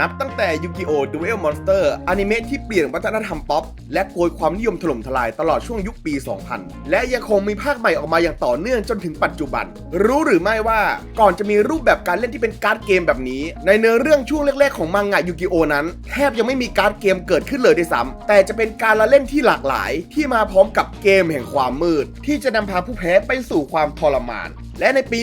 นับตั้งแต่ยูกิโอดูเอลมอนสเตอร์อนิเมะที่เปลี่ยนวัฒนธรรมป๊อป และโกยความนิยมถล่มทลายตลอดช่วงยุคปี 2000 และยังคงมีภาคใหม่ออกมาอย่างต่อเนื่องจนถึงปัจจุบัน รู้หรือไม่ว่าก่อนจะมีรูปแบบการเล่นที่เป็นการ์ดเกมแบบนี้ ในเนื้อเรื่องช่วงแรกๆของมังงะยูกิโอนั้น แทบยังไม่มีการ์ดเกมเกิดขึ้นเลยด้วยซ้ำแต่จะเป็นการละเล่นที่หลากหลาย ที่มาพร้อมกับเกมแห่งความมืด ที่จะนำพาผู้แพ้ไปสู่ความทรมาน และในปี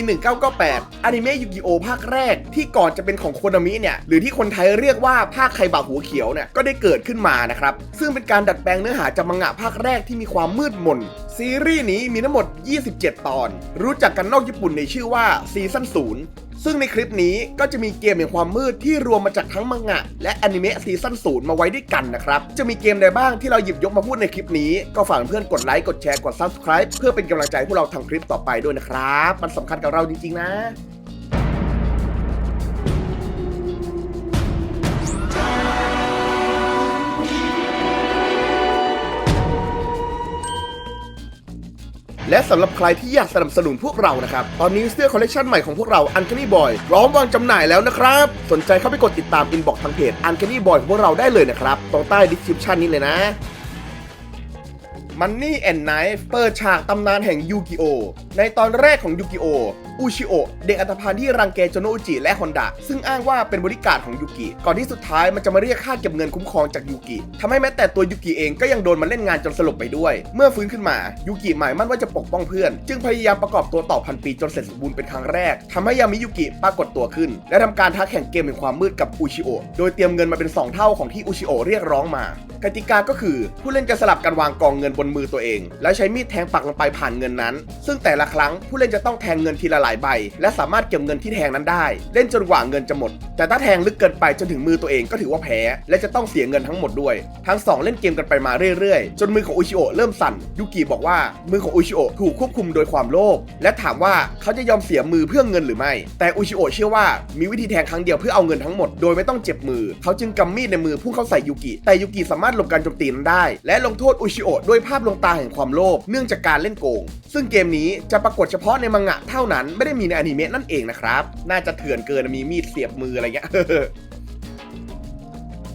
1998อนิเมะยูกิโอภาคแรกที่ก่อนจะเป็นของโคนามิเนี่ย หรือที่คนไทยเรียกว่าภาคไคบะหัวเขียวเนี่ย ก็ได้เกิดขึ้นมานะครับ ซึ่งเป็นการดัดแปลงเนื้อหาจากมังงะภาคแรกที่มีความมืดมน ซีรีส์นี้มีทั้งหมด 27 ตอน รู้จักกันนอกญี่ปุ่นในชื่อว่าซีซั่น0ซึ่งในคลิปนี้ก็จะมีเกมแห่งความมืดที่รวมมาจากทั้งมังงะ และอนิเมะซีซั่น0มาไว้ด้วยกันนะครับ จะมีเกมใดบ้างที่เราหยิบยกมาพูดในคลิปนี้ ก็ฝากเพื่อนกดไลค์ กดแชร์ กด Subscribe เพื่อเป็นกำลังใจให้พวกเราทำคลิปต่อไปด้วยนะครับ มันสำคัญกับเราจริงๆนะ และสำหรับใครที่อยากสนับสนุนพวกเรานะครับ ตอนนี้เสื้อคอลเลกชันใหม่ของพวกเรา Uncanny Boy พร้อมวางจำหน่ายแล้วนะครับ สนใจเข้าไปกดติดตามอินบ็อกทางเพจ Uncanny Boy ของพวกเราได้เลยนะครับตรงใต้ดีสคริปชันนี้เลยนะมันนี่แอนไนฟ์เปิดฉากตำนานแห่งยูกิโอในตอนแรกของยูกิโอ อุชิโอเด็กอันธพาลที่รังแกจโนอุจิและฮอนดะซึ่งอ้างว่าเป็นบริการของยูกิ ก่อนที่สุดท้ายมันจะมาเรียกค่าเก็บเงินคุ้มครองจากยูกิทำให้แม้แต่ตัวยูกิเองก็ยังโดนมันเล่นงานจนสลบไปด้วย เมื่อฟื้นขึ้นมายูกิหมายมั่นว่าจะปกป้องเพื่อน จึงพยายามประกอบตัวต่อพันปีจนเสร็จสมบูรณ์เป็นครั้งแรกทำให้ยามิยูกิปรากฏตัวขึ้น และทำการท้าแข่งเกมแห่งความมืดกับอุชิโอโดยเตรียมเงินมาเป็นสองเท่าของที่อุชิโอเรียกร้องมากติกาก็คือผู้เล่นจะสลับกันวางกองเงินบนมือตัวเอง แล้วใช้มีดแทงปักลงไปผ่านเงินนั้น ซึ่งแต่ละครั้งผู้เล่นจะต้องแทงเงินทีละหลายใบ และสามารถเก็บเงินที่แทงนั้นได้ เล่นจนกว่าเงินจะหมด แต่ถ้าแทงลึกเกินไปจนถึงมือตัวเองก็ถือว่าแพ้ และจะต้องเสียเงินทั้งหมดด้วย ทั้งสองเล่นเกมกันไปมาเรื่อยๆ จนมือของอุชิโอเริ่มสั่นยูกิบอกว่ามือของอุชิโอถูกควบคุมโดยความโลภและถามว่าเขาจะยอมเสียมือเพื่อเงินหรือไม่ แต่อุชิโอเชื่อว่ามีวิธีแทงครั้งเดียวเพื่อเอาเงินทั้งหมดโดยไม่ต้องเจ็บมือ เขาจึงกำมีดในมือพุ่งเข้าใส่ยูกิ แต่ยูกิสามารถหลบการโจมตีนั้นได้ และลงโทษอุชิโอด้วยภาพลวงตาแห่งความโลภเนื่องจากการเล่นโกง ซึ่งเกมนี้จะปรากฏเฉพาะในมังงะเท่านั้นไม่ได้มีในอนิเมะนั่นเองนะครับ น่าจะเถื่อนเกินมีมีดเสียบมืออะไรเงี้ย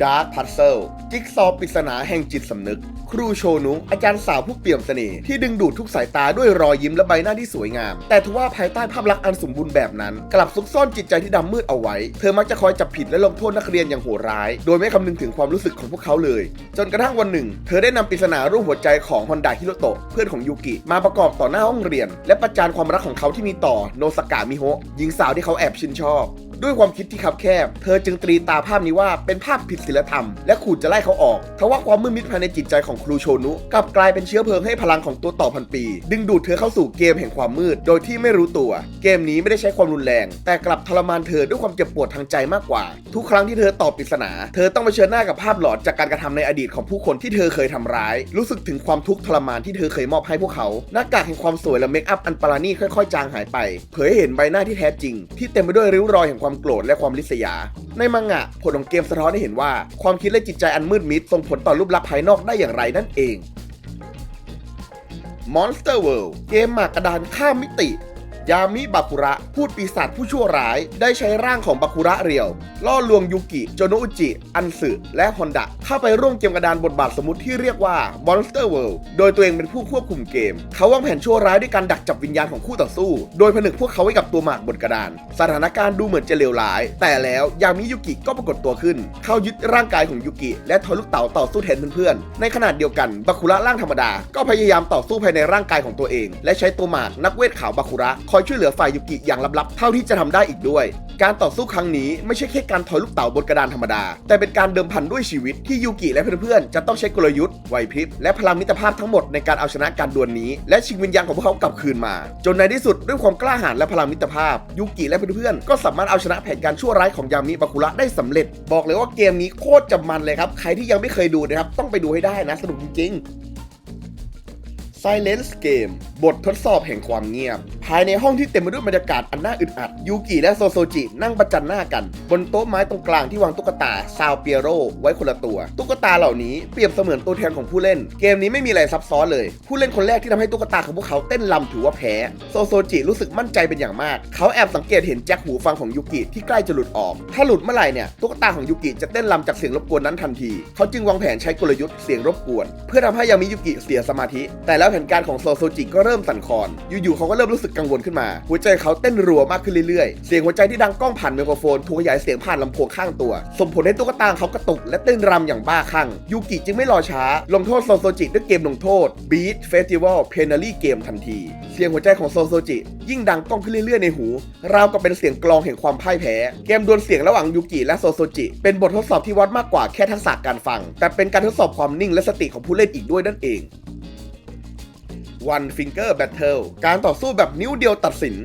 ดาร์ p พัซเซิลจิ๊กซอว์ปริศนาแห่งจิตสำนึก ครูโชนุ อาจารย์สาวผู้เปี่ยมเสน่ห์ที่ดึงดูดทุกสายตาด้วยรอยยิ้มและใบหน้าที่สวยงาม แต่ทว่าภายใต้ภาพลักษณ์อันสมบูรณ์แบบนั้น กลับซุกซ่อนจิตใจที่ดำมืดเอาไว้ เธอมักจะคอยจับผิดและลงโทษนักเรียนอย่างโหดร้าย โดยไม่คำนึงถึงความรู้สึกของพวกเขาเลย จนกระทั่งวันหนึ่ง เธอได้นำปริศนารูปหัวใจของฮอนดาฮิโรโตะเพื่อนของยูกิมาประกอบต่อหน้าห้องเรียน และประจานความรักของเขาที่มีต่อโนสกะมิโฮะหญิงสาวที่เขาแอบชื่นชอบ ด้วยความคิดที่คับแคบ เธอจึงตรีตาภาพนี้ว่าเป็นภาพผิดศีลธรรม และขู่จะไล่เขาออกทว่าความมืดมิดภายในจิตใจของครูโชนุกลับกลายเป็นเชื้อเพลิงให้พลังของตัวต่อพันปี ดึงดูดเธอเข้าสู่เกมแห่งความมืด โดยที่ไม่รู้ตัว เกมนี้ไม่ได้ใช้ความรุนแรง แต่กลับทรมานเธอด้วยความเจ็บปวดทางใจมากกว่า ทุกครั้งที่เธอตอบปริศนา เธอต้องเผชิญหน้ากับภาพหลอนจากการกระทำในอดีตของผู้คนที่เธอเคยทำร้าย รู้สึกถึงความทุกข์ทรมานที่เธอเคยมอบให้พวกเขา หน้ากากแห่งความสวยและเมคอัพอันปราณีตค่อยๆ จางหายไป เผยให้เห็นใบหน้าที่แท้จริง ที่เต็มไปด้วยริ้วรอยแห่งความโกรธและความริษยา ในมังงะ ผลของเกมสะท้อนให้เห็นว่า ความคิดและจิตใจอันมืดมิดส่งผลต่อรูปลักษณ์ภายนอกได้อย่างไรนั่นเอง Monster World เกมหมากกระดานข้ามมิติ ยามิบาคุระ พูดปีศาจผู้ชั่วร้าย ได้ใช้ร่างของบาคุระเรียว ล่อลวงยูกิโจโนอุจิ อันสึและฮอนดะเข้าไปร่วมเกมกระดานบทบาทสมมติที่เรียกว่า Monster World โดยตัวเองเป็นผู้ควบคุมเกม เขาวางแผนชั่วร้ายด้วยการดักจับวิญญาณของคู่ต่อสู้ โดยผนึกพวกเขาไว้กับตัวหมากบนกระดาน สถานการณ์ดูเหมือนจะเลวร้าย แต่แล้วยามิยุกิก็ปรากฏตัวขึ้น เข้ายึดร่างกายของยูกิ และทอยลูกเต๋าต่อสู้แทนเพื่อนๆในขณะเดียวกันบาคุระร่างธรรมดา ก็พยายามต่อสู้ภายในร่างกายของตัวเอง และใช้ตัวหมากนักเวทขาวบาคุระคอยช่วยเหลือฝ่ายยูกิอย่างลับๆ เท่าที่จะทำได้อีกด้วย การต่อสู้ครั้งนี้ไม่ใช่แค่การถอยลูกเต๋าบนกระดานธรรมดา แต่เป็นการเดิมพันด้วยชีวิตที่ยูกิและเพื่อนๆ จะต้องใช้กลยุทธ์ไหวพริบและพลังมิตรภาพทั้งหมดในการเอาชนะการดวลนี้ และชิงวิญญาณของพวกเขากลับคืนมา จนในที่สุดด้วยความกล้าหาญและพลังมิตรภาพยูกิและเพื่อนๆก็สามารถเอาชนะแผนการชั่วร้ายของยามิบาคุระได้สำเร็จ บอกเลยว่าเกมนี้โคตรจะมันเลยครับใครที่ยังไม่เคยดูนะครับต้องไปดูให้ได้นะสนุกจริงๆ Silence Game บททดสอบแห่งความเงียบ ภายในห้องที่เต็มไปด้วยบรรยากาศอันน่าอึดอัด ยูกิและโซโซจินั่งประจันหน้ากัน บนโต๊ะไม้ตรงกลางที่วางตุ๊กตาซาวเปียโรไว้คนละตัว ตุ๊กตาเหล่านี้เปรียบเสมือนตัวแทนของผู้เล่น เกมนี้ไม่มีอะไรซับซ้อนเลย ผู้เล่นคนแรกที่ทำให้ตุ๊กตาของพวกเขาเต้นลำถือว่าแพ้ โซโซจิรู้สึกมั่นใจเป็นอย่างมาก เขาแอบสังเกตเห็นแจ็คหูฟังของยูกิที่ใกล้จะหลุดออก ถ้าหลุดเมื่อไหร่เนี่ยตุ๊กตาของยูกิจะเต้นลำจากเสียงรบกวนนั้นทันที เขาจึงวางแผนใช้กลยุทธ์เสียงรบกวน เพื่อทำให้ยามิยุกิเสียสมาธิ แต่แล้วแผนการของโซโซจิก็เริ่มสั่นคลอน อยู่ๆเขาก็เริ่มรู้สึกกังวลขึ้นมา หัวใจเขาเต้นรัวมากขึ้นเรื่อยๆ เสียงหัวใจที่ดังก้องผ่านไมโครโฟนถูกขยายเสียงผ่านลำโพงข้างตัว ส่งผลให้ตุ๊กตาเขากระตุกและเต้นรำอย่างบ้าคลั่งยูกิจึงไม่รอช้า ลงโทษโซโซจิด้วยเกมลงโทษ Beat Festival Penalty Game ทันที เสียงหัวใจของโซโซจิ ยิ่งดังก้องขึ้นเรื่อยๆในหู ราวกับเป็นเสียงกลองแห่งความพ่ายแพ้ เกมดวลเสียงระหว่างยูกิและโซโซจิ เป็นบททดสอบที่วัดมากกว่าแค่ทักษะการฟัง แต่เป็นการทดสอบความนิ่งและสติของผู้เล่นอีกด้วยนั่นเอง One Finger Battle การต่อสู้แบบนิ้วเดียวตัดสิน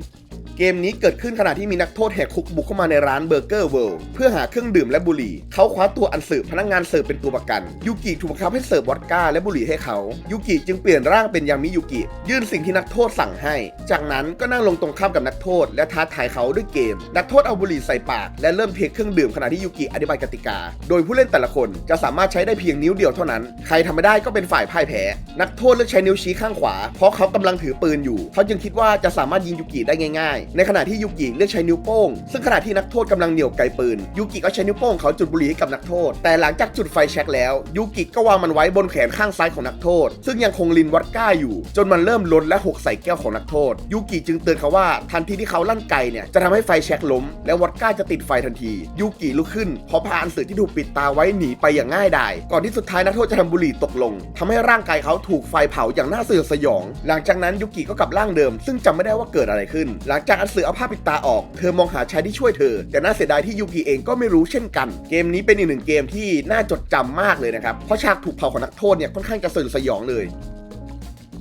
เกมนี้เกิดขึ้นขณะที่มีนักโทษแหกคุกบุกเข้ามาในร้านเบอร์เกอร์เวิลด์เพื่อหาเครื่องดื่มและบุหรี่ เขาคว้าตัวอันสืบพนักงานเสิร์ฟเป็นตัวประกัน ยูกิถูกบังคับให้เสิร์ฟวอดก้าและบุหรี่ให้เขา ยูกิจึงเปลี่ยนร่างเป็นยามิยูกิ ยื่นสิ่งที่นักโทษสั่งให้ จากนั้นก็นั่งลงตรงข้ามกับนักโทษ และท้าทายเขาด้วยเกม นักโทษเอาบุหรี่ใส่ปาก และเริ่มเทเครื่องดื่มขณะที่ยูกิอธิบายกติกา โดยผู้เล่นแต่ละคนจะสามารถใช้ได้เพียงนิ้วเดียวเท่านั้น ใครทำไม่ได้ก็เป็นฝ่ายพ่ายแพ้ นักโทษเลือกใช้นิ้วชี้ข้างขวา เพราะเขากำลังถือปืนอยู่ เขาจึงคิดว่าจะสามารถยิงยูกิได้ง่ายในขณะที่ยูกิเลือกใช้นิ้วโป้ง ซึ่งขณะที่นักโทษกำลังเหนี่ยวไกปืนยูกิก็ใช้นิ้วโป้งเขาจุดบุหรี่ให้กับนักโทษ แต่หลังจากจุดไฟแช็กแล้วยูกิก็วางมันไว้บนแขนข้างซ้ายของนักโทษ ซึ่งยังคงลินวัดก้าอยู่ จนมันเริ่มล้นและหกใส่แก้วของนักโทษยูกิจึงเตือนเขาว่าทันทีที่เขาลั่นไกเนี่ยจะทำให้ไฟแช็กล้ม และวัดก้าจะติดไฟทันทียูกิลุกขึ้นพอพาอันสือที่ถูกปิดตาไว้หนีไปอย่างง่ายดายก่อนที่สุดท้ายนักโทษจะทำบุหรี่ตกลงทำให้ร่างกายเขาถูกไฟเผาอย่างน่าสยดสยอง หลังจากนั้นยูกิก็กลับร่างเดิม ซึ่งจำไม่ได้ว่าเกิดอะไรขึ้น หลังจากอันเสือเอาผ้าปิดตาออก เธอมองหาชายที่ช่วยเธอ แต่น่าเสียดายที่ยูกิเองก็ไม่รู้เช่นกัน เกมนี้เป็นอีกหนึ่งเกมที่น่าจดจำมากเลยนะครับ เพราะฉากถูกเผาของนักโทษเนี่ยค่อนข้างจะสยดสยองเลย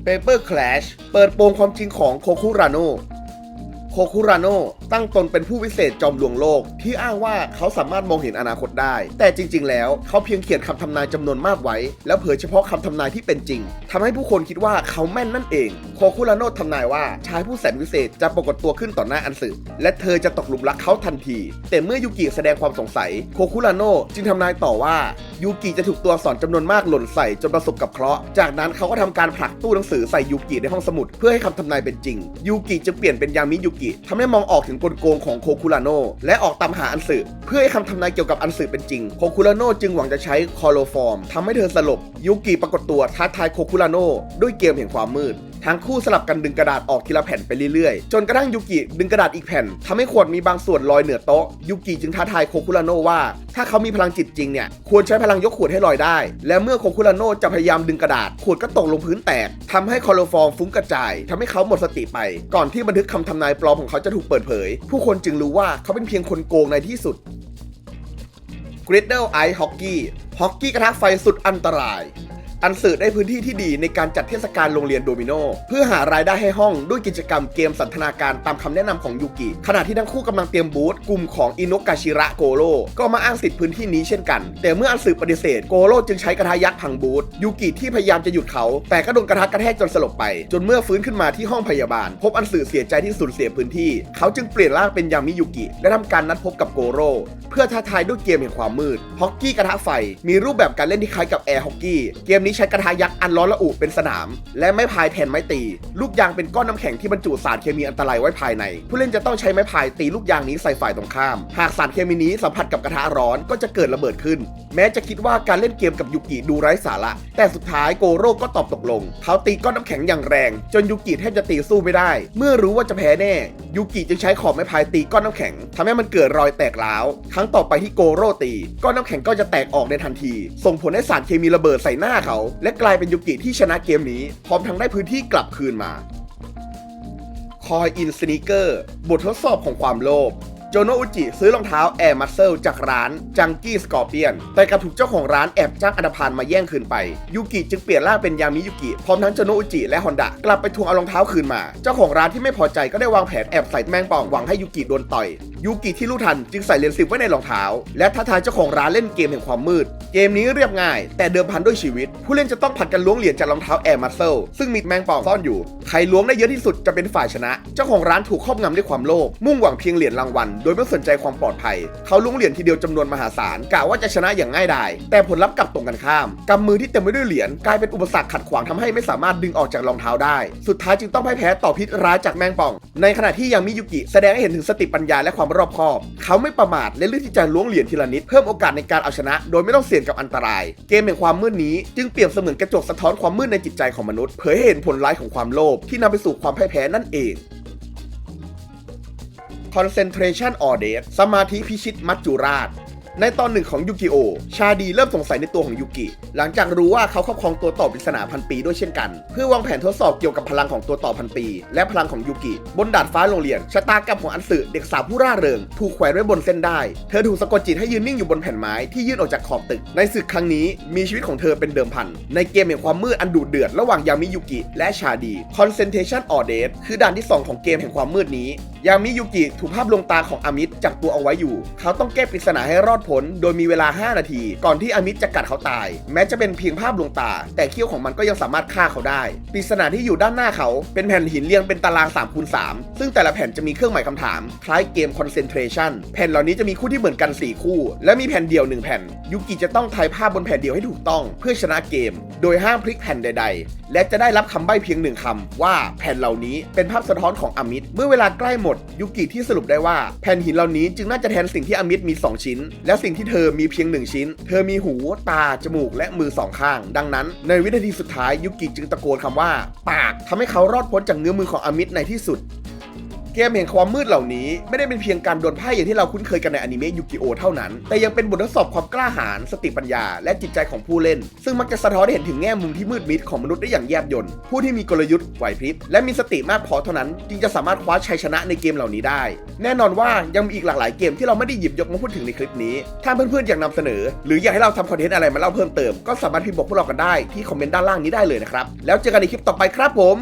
Paper Clash เปิดโปงความจริงของโคคุราโนโคคุราโนตั้งตนเป็นผู้วิเศษจอมลวงโลก ที่อ้างว่าเขาสามารถมองเห็นอนาคตได้ แต่จริง ๆ แล้วเขาเพียงเขียนคำทำนายจำนวนมากไว้ แล้วเผยเฉพาะคำทำนายที่เป็นจริงทำให้ผู้คนคิดว่าเขาแม่นนั่นเองโคคุราโนทำนายว่าชายผู้แสนวิเศษจะปรากฏตัวขึ้นต่อหน้าอันสึและเธอจะตกหลุมรักเขาทันที แต่เมื่อยูกิแสดงความสงสัยโคคุราโนจึงทำนายต่อว่ายูกิจะถูกตัวสอักษรจำนวนมากหล่นใส่จนประสบกับเคราะห์จากนั้นเขาก็ทำการผลักตู้หนังสือใส่ยูกิในห้องสมุดเพื่อให้คำทำนายเป็นจริงยูกิจะเปลี่ยนเป็นยามิยูกิทำให้มองออกถึงกลโกงของโคคุราโนและออกตามหาอันสึเพื่อให้คำทำนายเกี่ยวกับอันสึเป็นจริง โคคุราโนจึงหวังจะใช้คอโลฟอร์มทำให้เธอสลบ ยุกิปรากฏตัวท้าทายโคคุราโนด้วยเกมแห่งความมืด ทั้งคู่สลับกันดึงกระดาษออกทีละแผ่นไปเรื่อยๆ จนกระทั่งยูกิดึงกระดาษอีกแผ่นทำให้ขวดมีบางส่วนลอยเหนือโต๊ะยูกิจึงท้าทายโคคุราโนว่า ถ้าเขามีพลังจิตจริงเนี่ยควรใช้พลังยกขวดให้ลอยได้ และเมื่อโคคุราโนจะพยายามดึงกระดาษ ขวดก็ตกลงพื้นแตกทำให้คอโรฟอร์มฟุ้งกระจายทำให้เขาหมดสติไป ก่อนที่บันทึกคำทำนายปลอมของเขาจะถูกเปิดเผย ผู้คนจึงรู้ว่าเขาเป็นเพียงคนโกงในที่สุด g r i d d l e Ice Hockey ฮอกกี้กระทะไฟสุดอันตราย อันสื่อได้พื้นที่ที่ดีในการจัดเทศกาลโรงเรียนโดมิโนเพื่อหารายได้ให้ห้องด้วยกิจกรรมเกมสันทนาการตามคำแนะนำของยูกิขณะที่ทั้งคู่กำลังเตรียมบูธกลุ่มของอินโนกาชิระโกโรก็มาอ้างสิทธิ์พื้นที่นี้เช่นกัน แต่เมื่ออันสื่อปฏิเสธโกโรจึงใช้กระทะยักษ์พังบูธยูกิที่พยายามจะหยุดเขา แต่ก็โดนกระทะกระแทกจนสลบไป จนเมื่อฟื้นขึ้นมาที่ห้องพยาบาล พบอันสื่อเสียใจที่สูญเสียพื้นที่ เขาจึงเปลี่ยนร่างเป็นยามิยูกิ และทำการนัดพบกับโกโรเพื่อท้าทายด้วยเกมแห่งความมืดฮอกกี้กระทะไฟมีรูปแบบการเล่นที่คล้ายกับแอร์ฮอกกี้เกมนี้ใช้กระทะยักษ์อันร้อนระอุเป็นสนาม และไม้พายแทนไม้ตี ลูกยางเป็นก้อนน้ำแข็งที่บรรจุสารเคมีอันตรายไว้ภายใน ผู้เล่นจะต้องใช้ไม้พายตีลูกยางนี้ใส่ฝ่ายตรงข้าม หากสารเคมีนี้สัมผัสกับกระทะร้อนก็จะเกิดระเบิดขึ้น แม้จะคิดว่าการเล่นเกมกับยูกิดูไร้สาระ แต่สุดท้ายโกโร่ก็ตอบตกลง เขาตีก้อนน้ำแข็งอย่างแรง จนยูกิแทบจะตีสู้ไม่ได้ เมื่อรู้ว่าจะแพ้แน่ ยูกิจึงใช้ขอบไม้พายตีก้อนน้ำแข็งทำให้มันเกิดรอยแตกร้าว ครั้งต่อไปที่โกโรตี ก้อนน้ำแข็งก็จะแตกออกในทันที ส่งผลให้สารเคมีระเบิดใส่หน้าเขา และกลายเป็นยูกิที่ชนะเกมนี้ พร้อมทั้งได้พื้นที่กลับคืนมาคอยอินสน e เกอร์บททดสอบของความโลภ จโนอุจิซื้อรองเท้า Air Muscle จากร้านจังกี้สกอร์เปียนแต่กลับถูกเจ้าของร้านแอบจ้างอันธพาลมาแย่งคืนไป ยูกิจึงเปลี่ยนร่างเป็นยามิยุกิพร้อมทั้งโจโนอุจิและฮอนดะกลับไปทวงเอารองเท้าคืนมา เจ้าของร้านที่ไม่พอใจก็ได้วางแผนแอบใส่แมงป่องหวังให้ยูกิโดนต่อย ยูกิที่รู้ทันจึงใส่เลนส์ซิปไว้ในรองเท้า และท้าทายเจ้าของร้านเล่นเกมแห่งความมืด เกมนี้เรียบง่าย แต่เดิมพันด้วยชีวิต ผู้เล่นจะต้องผัดกันล้วงเหรียญจากรองเท้า Air Muscle ซึ่งมีแมงป่องซ่อนอยู่ใครล้วงได้เยอะที่สุดจะเป็นฝ่ายชนะ เจ้าของร้านถูกครอบงำด้วยความโลภมุ่งหวังเพียงเหรียญรางวัลโดยไม่สนใจความปลอดภัย เขาล้วงเหรียญทีเดียวจำนวนมหาศาลกะว่าจะชนะอย่างง่ายดายแต่ผลลัพธ์กลับตรงกันข้ามกำมือที่เต็มไปด้วยเหรียญกลายเป็นอุปสรรคขัดขวางทำให้ไม่สามารถดึงออกจากรองเท้าได้ สุดท้ายจึงต้องพ่ายแพ้ต่อพิษร้ายจากแมงป่อง ในขณะที่ยังมิยุกิแสดงให้เห็นถึงสติปัญญาและความรอบคอบ เขาไม่ประมาทและเลือกที่จะล้วงเหรียญทีละนิดเพิ่มโอกาสในการเอาชนะ โดยไม่ต้องเสี่ยงกับอันตราย เกมแห่งความมืดนี้จึงเปรียบเสมือนกระจกสะท้อนความมืดในจิตใจของมนุษย์เผยให้เห็นผลร้ายของความโลภที่นำไปสู่ความพ่ายแพ้นั่นเอง Concentration or Death สมาธิพิชิตมัจจุราช ในตอนหนึ่งของยูกิโอ ชาดีเริ่มสงสัยในตัวของยูกิ หลังจากรู้ว่าเขาครอบครองตัวต่อปริศนาพันปีด้วยเช่นกัน เพื่อวางแผนทดสอบเกี่ยวกับพลังของตัวต่อพันปี และพลังของยูกิ บนดาดฟ้าโรงเรียน ชะตากรรมของอันสึเด็กสาวผู้ร่าเริง ถูกแขวนไว้บนเส้นได้ เธอถูกสะกดจิตให้ยืนนิ่งอยู่บนแผ่นไม้ที่ยื่นออกจากขอบตึก ในศึกครั้งนี้มีชีวิตของเธอเป็นเดิมพัน ในเกมแห่งความมืดอันดุเดือดระหว่างยามิยุกิ และชาดี Concentration or Death คือด่านที่สองของเกมแห่งความมืดนี้ ยามิยุกิถูกภาพลวงตาของอามิดจับตัวเอาไว้อยู่ เขาต้องแก้ปริศนาให้รอดพ้นโดยมีเวลา 5 นาที ก่อนที่อามิดจะกัดเขาตาย แม้จะเป็นเพียงภาพลวงตา แต่เขี้ยวของมันก็ยังสามารถฆ่าเขาได้ปริศนาที่อยู่ด้านหน้าเขาเป็นแผ่นหินเรียงเป็นตาราง3คูณ3ซึ่งแต่ละแผ่นจะมีเครื่องหมายคำถาม คล้ายเกม Concentration แผ่นเหล่านี้จะมีคู่ที่เหมือนกัน 4 คู่ และมีแผ่นเดียว 1 แผ่นยุกิจะต้องทายภาพบนแผ่นเดียวให้ถูกต้อง เพื่อชนะเกม โดยห้ามพลิกแผ่นใด ๆ และจะได้รับคำใบ้เพียงหนึ่งคำว่าแผ่นเหล่านี้เป็นภาพสะท้อนของอามิดเมื่อเวลาใกล้หมดยุกิที่สรุปได้ว่าแผ่นหินเหล่านี้จึงน่าจะแทนสิ่งที่อามิดมี 2 ชิ้น และและสิ่งที่เธอมีเพียงหนึ่งชิ้น เธอมีหู ตา จมูก และมือสองข้าง ดังนั้น ในวินาทีสุดท้ายยุกิจึงตะโกนคำว่า ปากทำให้เขารอดพ้นจากเงื้อมือของอามิตในที่สุด เกมแห่งความมืดเหล่านี้ไม่ได้เป็นเพียงการโดวลไพ่อย่างที่เราคุ้นเคยกันในอนิเมะยูกิโอเท่านั้น แต่ยังเป็นบททดสอบความกล้าหาญสติปัญญา และจิตใจของผู้เล่น ซึ่งมักจะสะท้อนให้เห็นถึงแง่มุมที่มืดมิดของมนุษย์ได้อย่างแยบยลผู้ที่มีกลยุทธ์ไหวพริบและมีสติมากพอเท่านั้น จึงจะสามารถคว้าชัยชนะในเกมเหล่านี้ได้ แน่นอนว่ายังมีอีกหลากหลายเกมที่เราไม่ได้หยิบยกมาพูดถึงในคลิปนี้ ถ้าเพื่อนๆอยากนำเสนอ หรืออยากให้เราทำคอนเทนต์อะไรมาเล่าเพิ่มเติมก็สามารถพิมพ์บอกพวกเรากันได้ที่คอมเมนต์ด้านล่างนี้ได้เลยนะครับแล้วเจอกันในคลิปต่อไปครับผม